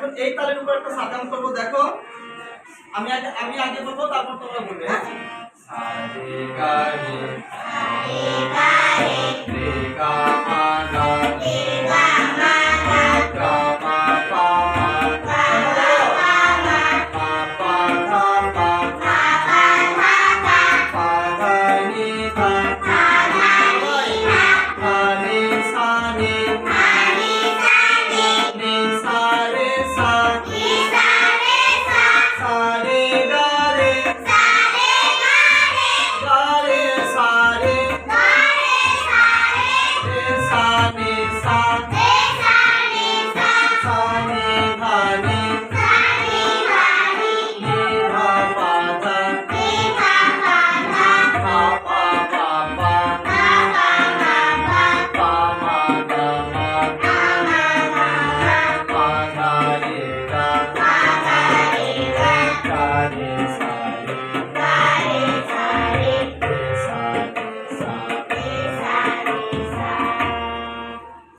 এখন এই তালের উপর একটা সাধারণ করব, দেখো। আমি আগে আমি আগে বলব, তারপর তোমরা বলবে হ্যাঁ?